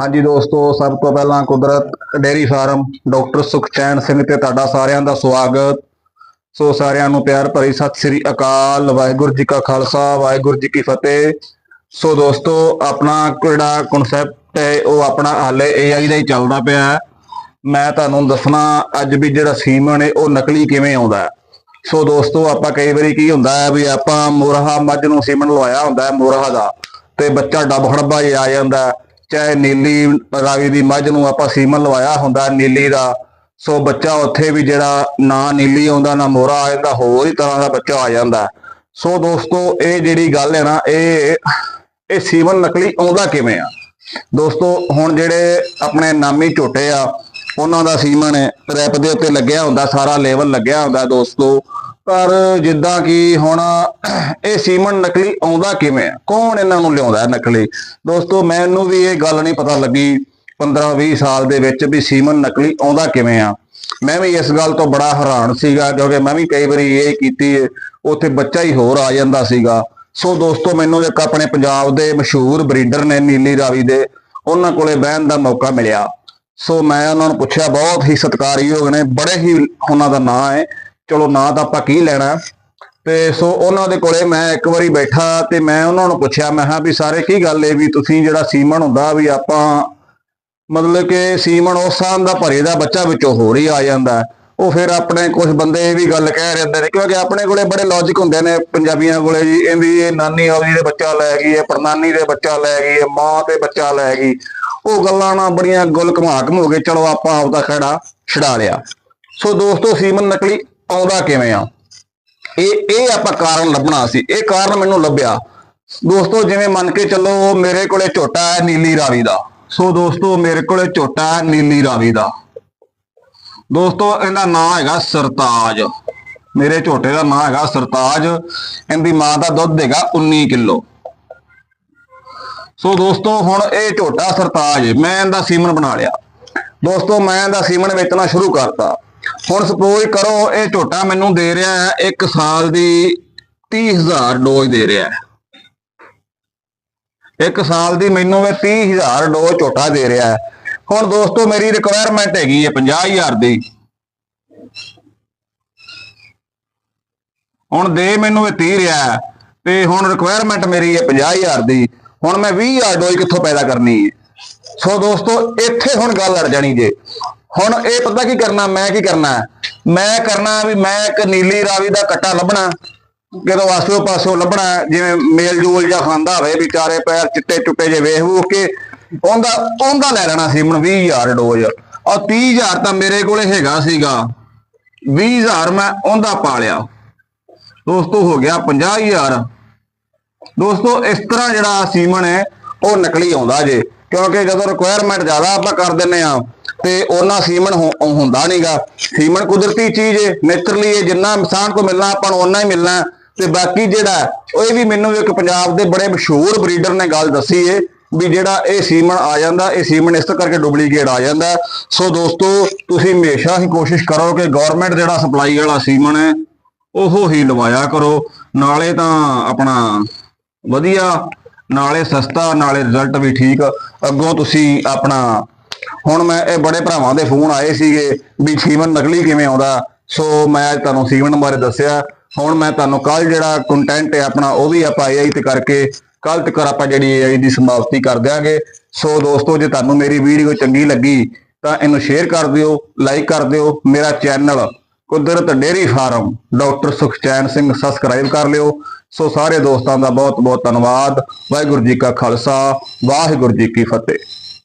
ਹਾਂਜੀ ਦੋਸਤੋ, ਸਭ ਤੋਂ ਪਹਿਲਾਂ Kudrat dairy farm, doctor Sukhchain Singh ਤੇ ਤੁਹਾਡਾ ਸਾਰਿਆਂ ਦਾ ਸਵਾਗਤ। ਸੋ ਸਾਰਿਆਂ ਨੂੰ ਪਿਆਰ ਭਰੀ ਸਤਿ ਸ੍ਰੀ ਅਕਾਲ, ਵਾਹਿਗੁਰੂ ਜੀ ਕਾ ਖਾਲਸਾ, ਵਾਹਿਗੁਰੂ ਜੀ ਕੀ ਫਤਿਹ। ਸੋ ਦੋਸਤੋ, ਆਪਣਾ ਜਿਹੜਾ ਕਨਸੈਪਟ ਹੈ, ਉਹ ਆਪਣਾ ਹਾਲੇ AI ਦਾ ਹੀ ਚੱਲਦਾ ਪਿਆ ਹੈ। ਮੈਂ ਤੁਹਾਨੂੰ ਦੱਸਣਾ, ਅੱਜ ਵੀ ਜਿਹੜਾ ਸੀਮਨ ਹੈ, ਉਹ ਨਕਲੀ ਕਿਵੇਂ ਆਉਂਦਾ ਹੈ। ਸੋ ਦੋਸਤੋ, ਆਪਾਂ ਕਈ ਵਾਰੀ ਕੀ ਹੁੰਦਾ ਹੈ, ਵੀ ਆਪਾਂ ਮੋਰਹਾ ਮੱਝ ਨੂੰ ਸੀਮਨ ਲਵਾਇਆ ਹੁੰਦਾ ਹੈ, ਮੋਰਹਾ ਦਾ, ਤੇ ਬੱਚਾ ਡੱਬ ਖੜਬਾ ਜਿਹਾ ਆ ਜਾਂਦਾ ਚਾਹੇ ਨੀਲੀ ਰਾਵੀ ਦੀ ਮੱਝ ਨੂੰ ਆਪਾਂ ਸੀਮਨ ਲਵਾਇਆ ਹੁੰਦਾ ਨੀਲੀ ਦਾ, ਸੋ ਬੱਚਾ ਉੱਥੇ ਵੀ ਜਿਹੜਾ ਨਾ ਨੀਲੀ ਆਉਂਦਾ, ਨਾ ਮੋਰਾ ਆ ਜਾਂਦਾ, ਹੋਰ ਹੀ ਤਰ੍ਹਾਂ ਦਾ ਬੱਚਾ ਆ ਜਾਂਦਾ। ਸੋ ਦੋਸਤੋ, ਇਹ ਜਿਹੜੀ ਗੱਲ ਹੈ ਨਾ, ਇਹ ਇਹ ਸੀਮਨ ਨਕਲੀ ਆਉਂਦਾ ਕਿਵੇਂ ਆ? ਦੋਸਤੋ, ਹੁਣ ਜਿਹੜੇ ਆਪਣੇ ਨਾਮੀ ਝੋਟੇ ਆ, ਉਹਨਾਂ ਦਾ ਸੀਮਨ ਰੈਪ ਦੇ ਉੱਤੇ ਲੱਗਿਆ ਹੁੰਦਾ, ਸਾਰਾ ਲੈਵਲ ਲੱਗਿਆ ਹੁੰਦਾ ਦੋਸਤੋ। ਪਰ ਜਿੱਦਾਂ ਕਿ ਹੁਣ ਇਹ ਸੀਮਨ ਨਕਲੀ ਆਉਂਦਾ ਕਿਵੇਂ? ਆ ਕੌਣ ਇਹਨਾਂ ਨੂੰ ਲਿਆਉਂਦਾ ਨਕਲੀ? ਦੋਸਤੋ, ਮੈਨੂੰ ਵੀ ਇਹ ਗੱਲ ਨਹੀਂ ਪਤਾ ਲੱਗੀ 15-20 ਸਾਲ ਦੇ ਵਿੱਚ ਵੀ ਸੀਮਨ ਨਕਲੀ ਆਉਂਦਾ ਕਿਵੇਂ ਆ। ਮੈਂ ਵੀ ਇਸ ਗੱਲ ਤੋਂ ਬੜਾ ਹੈਰਾਨ ਸੀਗਾ, ਕਿਉਂਕਿ ਮੈਂ ਵੀ ਕਈ ਵਾਰੀ ਇਹ ਕੀਤੀ ਉੱਥੇ ਬੱਚਾ ਹੀ ਹੋਰ ਆ ਜਾਂਦਾ ਸੀਗਾ। ਸੋ ਦੋਸਤੋ, ਮੈਨੂੰ ਇੱਕ ਆਪਣੇ ਪੰਜਾਬ ਦੇ ਮਸ਼ਹੂਰ ਬਰੀਡਰ ਨੇ ਨੀਲੀ ਰਾਵੀ ਦੇ, ਉਹਨਾਂ ਕੋਲੇ ਬਹਿਣ ਦਾ ਮੌਕਾ ਮਿਲਿਆ। ਸੋ ਮੈਂ ਉਹਨਾਂ ਨੂੰ ਪੁੱਛਿਆ, ਬਹੁਤ ਹੀ ਸਤਿਕਾਰਯੋਗ ਨੇ, ਬੜੇ ਹੀ ਉਹਨਾਂ ਦਾ ਨਾਂ ਹੈ। ਚਲੋ ਨਾਂ ਤਾਂ ਆਪਾਂ ਕੀ ਲੈਣਾ? ਤੇ ਸੋ ਉਹਨਾਂ ਦੇ ਕੋਲੇ ਮੈਂ ਇੱਕ ਵਾਰੀ ਬੈਠਾ ਤੇ ਮੈਂ ਉਹਨਾਂ ਨੂੰ ਪੁੱਛਿਆ, ਮੈਂ ਕਿਹਾ ਵੀ ਸਾਰੇ ਕੀ ਗੱਲ ਏ ਵੀ ਤੁਸੀਂ ਜਿਹੜਾ ਸੀਮਨ ਹੁੰਦਾ ਵੀ ਆਪਾਂ ਮਤਲਬ ਕਿ ਸੀਮਨ ਉਸ ਸਾਂ ਦਾ ਭਰੇ ਦਾ ਬੱਚਾ ਵਿੱਚੋਂ ਹੋਰ ਹੀ ਆ ਜਾਂਦਾ। ਉਹ ਫਿਰ ਆਪਣੇ ਕੁਝ ਬੰਦੇ ਇਹ ਵੀ ਗੱਲ ਕਹਿ ਰਹੇ ਨੇ, ਕਿਉਂਕਿ ਆਪਣੇ ਕੋਲੇ ਬੜੇ ਲੌਜੀਕ ਹੁੰਦੇ ਨੇ ਪੰਜਾਬੀਆਂ ਕੋਲੇ ਜੀ, ਇਹਦੀ ਇਹ ਨਾਨੀ ਆਪਦੀ ਦੇ ਬੱਚਾ ਲੈ ਗਈ, ਇਹ ਪਰਨਾਨੀ ਦੇ ਬੱਚਾ ਲੈ ਗਈ, ਇਹ ਮਾਂ ਤੇ ਬੱਚਾ ਲੈ ਗਈ। ਉਹ ਗੱਲਾਂ ਨਾਲ ਬੜੀਆਂ ਗੁਲ ਘੁਮਾ ਹੋ ਕੇ ਚਲੋ ਆਪਾਂ ਆਪਦਾ ਖੜਾ ਛਡਾ ਲਿਆ। ਸੋ ਦੋਸਤੋ, ਸੀਮਨ ਨਕਲੀ ਆਉਂਦਾ ਕਿਵੇਂ ਆ? ਇਹ ਇਹ ਆਪਾਂ ਕਾਰਨ ਲੱਭਣਾ ਸੀ। ਇਹ ਕਾਰਨ ਮੈਨੂੰ ਲੱਭਿਆ। ਦੋਸਤੋ, ਜਿਵੇਂ ਮੰਨ ਕੇ ਚੱਲੋ, ਮੇਰੇ ਕੋਲੇ ਝੋਟਾ ਹੈ ਨੀਲੀ ਰਾਵੀ ਦਾ। ਸੋ ਦੋਸਤੋ, ਮੇਰੇ ਕੋਲੇ ਝੋਟਾ ਹੈ ਨੀਲੀ ਰਾਵੀ ਦਾ। ਦੋਸਤੋ, ਇਹਦਾ ਨਾਮ ਹੈਗਾ ਸਰਤਾਜ। ਮੇਰੇ ਝੋਟੇ ਦਾ ਨਾਮ ਹੈਗਾ ਸਰਤਾਜ। ਇਹਦੀ ਮਾਂ ਦਾ ਦੁੱਧ ਹੈਗਾ 19 ਕਿਲੋ। ਸੋ ਦੋਸਤੋ, ਹੁਣ ਇਹ ਝੋਟਾ ਸਰਤਾਜ ਮੈਂ ਇਹਦਾ ਸੀਮਨ ਬਣਾ ਲਿਆ। ਦੋਸਤੋ, ਮੈਂ ਇਹਦਾ ਸੀਮਨ ਵੇਚਣਾ ਸ਼ੁਰੂ ਕਰਤਾ। ਹੁਣ ਸਪੋਜ਼ ਕਰੋ ਇਹ ਝੋਟਾ ਮੈਨੂੰ ਦੇ ਰਿਹਾ ਹੈ 1 ਸਾਲ ਦੀ 30000 ਡੋਜ਼ ਦੇ ਰਿਹਾ ਹੈ। ਇੱਕ ਸਾਲ ਦੀ ਮੈਨੂੰ ਇਹ 30000 ਡੋਜ਼ ਝੋਟਾ ਦੇ ਰਿਹਾ ਹੈ। ਹੁਣ ਦੋਸਤੋ ਮੇਰੀ ਰਿਕੁਆਇਰਮੈਂਟ ਹੈਗੀ ਹੈ 50000 ਦੀ। ਹੁਣ ਦੇ ਮੈਨੂੰ ਇਹ 30 ਰਿਹਾ ਤੇ ਹੁਣ ਰਿਕੁਆਇਰਮੈਂਟ ਮੇਰੀ ਹੈ 50000 ਦੀ। ਹੁਣ ਮੈਂ 20000 ਡੋਜ਼ ਕਿੱਥੋਂ ਪੈਦਾ ਕਰਨੀ ਹੈ? ਸੋ ਦੋਸਤੋ ਇੱਥੇ ਹੁਣ ਗੱਲ ਅੜ ਜਾਣੀ ਜੇ। ਹੁਣ ਇਹ ਪਤਾ ਕੀ ਕਰਨਾ, ਮੈਂ ਕੀ ਕਰਨਾ? ਮੈਂ ਕਰਨਾ ਵੀ ਮੈਂ ਇੱਕ ਨੀਲੀ ਰਾਵੀ ਦਾ ਕੱਟਾ ਲੱਭਣਾ ਕਿਤੋਂ ਆਸਿਓ ਪਾਸਿਓ ਲੱਭਣਾ, ਜਿਵੇਂ ਮੇਲ ਜੋਲ ਜਾਂ ਖਾਂਦਾ ਹੋਵੇ, ਵਿਚਾਰੇ ਪੈਰ ਚਿੱਟੇ ਚੁੱਟੇ ਜੇ ਵੇਖ ਵੂਖ ਕੇ, ਉਹਦਾ ਉਹਦਾ ਲੈ ਲੈਣਾ ਸੀ ਮਨ 20000 ਡੋਜ਼। ਆ 30000 ਤਾਂ ਮੇਰੇ ਕੋਲੇ ਹੈਗਾ ਸੀਗਾ। 20000 ਮੈਂ ਉਹਦਾ ਪਾ ਲਿਆ। ਦੋਸਤੋ, ਹੋ ਗਿਆ 50000 ਦੋਸਤੋ, ਇਸ ਤਰ੍ਹਾਂ ਜਿਹੜਾ ਸੀਮਨ ਹੈ, ਉਹ ਨਕਲੀ ਆਉਂਦਾ ਜੇ, ਕਿਉਂਕਿ ਜਦੋਂ ਰਿਕੁਆਇਰਮੈਂਟ ਜ਼ਿਆਦਾ ਆਪਾਂ ਕਰ ਦਿੰਨੇ ਆ ਤੇ ਉਹਨਾਂ ਸੀਮਨ ਹੁ- ਹੁੰਦਾ ਨਹੀਂਗਾ ਸੀਮਨ ਕੁਦਰਤੀ ਚੀਜ਼ ਹੈ ਨੇਚਰਲੀ ਹੈ ਜਿੰਨਾ ਇਨਸਾਨ ਕੋ ਮਿਲਣਾ, ਆਪਾਂ ਨੂੰ ਉਹਨਾਂ ਹੀ ਮਿਲਣਾ। ਤੇ ਬਾਕੀ ਜਿਹੜਾ, ਉਹ ਇਹ ਵੀ ਮੈਨੂੰ ਇੱਕ ਪੰਜਾਬ ਦੇ ਬੜੇ ਮਸ਼ਹੂਰ ਬਰੀਡਰ ਨੇ ਗੱਲ ਦੱਸੀ ਏ, ਵੀ ਜਿਹੜਾ ਇਹ ਸੀਮਨ ਆ ਜਾਂਦਾ, ਇਹ ਸੀਮਨ ਇਸ ਕਰਕੇ ਡੁਪਲੀਕੇਟ ਆ ਜਾਂਦਾ। ਸੋ ਦੋਸਤੋ, ਤੁਸੀਂ ਹਮੇਸ਼ਾ ਹੀ ਕੋਸ਼ਿਸ਼ ਕਰੋ ਕਿ ਗਵਰਨਮੈਂਟ ਜਿਹੜਾ ਸਪਲਾਈ ਵਾਲਾ ਸੀਮਨ ਹੈ ਉਹ ਹੀ ਲਵਾਇਆ ਕਰੋ। ਨਾਲੇ ਤਾਂ ਆਪਣਾ ਵਧੀਆ, ਨਾਲੇ ਸਸਤਾ, ਨਾਲੇ ਰਿਜ਼ਲਟ ਵੀ ਠੀਕ। ਅੱਗੋਂ ਤੁਸੀਂ ਆਪਣਾ ਹੁਣ ਮੈਂ ਇਹ ਬੜੇ ਭਰਾਵਾਂ ਦੇ ਫੋਨ ਆਏ ਸੀਗੇ ਵੀ ਸੀਮਨ ਨਕਲੀ ਕਿਵੇਂ ਆਉਂਦਾ? ਸੋ ਮੈਂ ਤੁਹਾਨੂੰ ਸੀਮਨ ਬਾਰੇ ਦੱਸਿਆ। ਹੁਣ ਮੈਂ ਤੁਹਾਨੂੰ ਕੱਲ ਜਿਹੜਾ ਕੰਟੈਂਟ ਹੈ ਆਪਣਾ, ਉਹ ਵੀ ਆਪਾਂ AI ਤੇ ਕਰਕੇ ਕੱਲ ਤੱਕ ਆਪਾਂ ਜਿਹੜੀ AI ਦੀ ਸਮਾਪਤੀ ਕਰ ਦਿਆਂਗੇ। ਸੋ ਦੋਸਤੋ, ਜੇ ਤੁਹਾਨੂੰ ਮੇਰੀ ਵੀਡੀਓ ਚੰਗੀ ਲੱਗੀ, ਤਾਂ ਇਹਨੂੰ ਸ਼ੇਅਰ ਕਰ ਦਿਓ ਲਾਈਕ ਕਰ ਦਿਓ। ਮੇਰਾ channel Kudrat dairy farm, doctor Sukhchain Singh subscribe ਕਰ ਲਿਓ। ਸੋ ਸਾਰੇ ਦੋਸਤਾਂ ਦਾ ਬਹੁਤ ਬਹੁਤ ਧੰਨਵਾਦ। ਵਾਹਿਗੁਰੂ ਜੀ ਕਾ ਖਾਲਸਾ, ਵਾਹਿਗੁਰੂ ਜੀ ਕੀ ਫਤਿਹ।